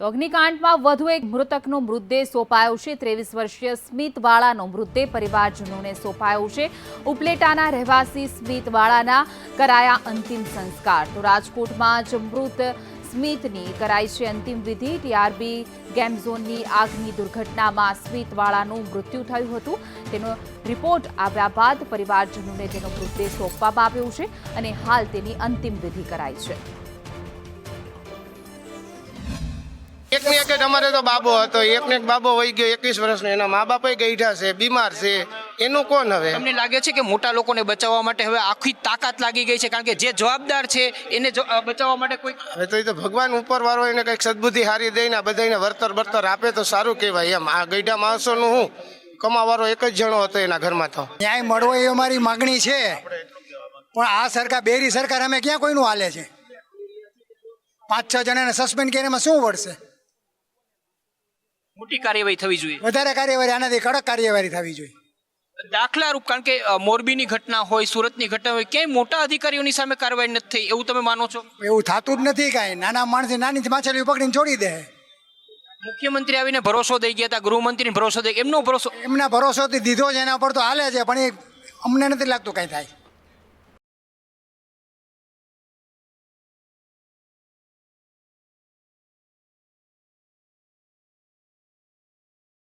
તો અગ્નિકાંડમાં વધુ એક મૃતકનો મૃતદેહ સોંપાયો છે. ત્રેવીસ વર્ષીય સ્મિત વાળાનો મૃતદેહ પરિવારજનોને સોંપાયો છે. ઉપલેટાના રહેવાસી સ્મિત વાળાના કરાયા અંતિમ સંસ્કાર. તો રાજકોટમાં જ મૃત સ્મિતની કરાઈ છે અંતિમ વિધિ. ટીઆરબી ગેમ ઝોનની આગની દુર્ઘટનામાં સ્મિતવાળાનું મૃત્યુ થયું હતું. તેનો રિપોર્ટ આવ્યા બાદ પરિવારજનોને તેનો મૃતદેહ સોંપવામાં આવ્યો છે અને હાલ તેની અંતિમ વિધિ કરાઈ છે. એક ને એક જ અમારે તો બાબો હતો. એક ને એક બાબો વહી ગયો એકવીસ વર્ષનો. એના મા બાપે ગઈઢા છે બીમાર છે. એનું કોણ હવે? તમને લાગે છે કે મોટા લોકોને બચાવવા માટે હવે આખી તાકાત લાગી ગઈ છે? કારણ કે જે જવાબદાર છે એને જ- બચાવવા માટે કોઈ હવે તો એ તો ભગવાન ઉપર વાળો એને કંઈક સદબુદ્ધિ હારી દઈને બધાને વર્તર વર્તર આપે તો સારું કહેવાય. એમ આ ગઈઢા માણસોનું હું? કમાવાળો એક જ જણો હતો એના ઘરમાં તો. ન્યાય મળવો એ અમારી માગણી છે. પણ આ સરકાર બેરી સરકાર અમે ક્યાં કોઈનું હાલે છે? પાંચ છ જણાને સસ્પેન્ડ કરીને એમાં શું વળશે? મોટી કાર્યવાહી થવી જોઈએ. વધારે કાર્યવાહી આનાથી કડક કાર્યવાહી થવી જોઈએ. દાખલા રૂપ કારણ કે મોરબીની ઘટના હોય સુરતની ઘટના હોય ક્યાંય મોટા અધિકારીઓની સામે કાર્યવાહી નથી થઈ એવું તમે માનો છો? એવું થતું જ નથી કાંઈ. નાના માણસે નાની માછલી પકડીને છોડી દે. મુખ્યમંત્રી આવીને ભરોસો દઈ ગયા હતા ગૃહમંત્રીને ભરોસો દઈ એમનો ભરોસો એમના ભરોસોથી દીધો છે એના પર તો હાલે છે પણ એ અમને નથી લાગતું કાંઈ થાય.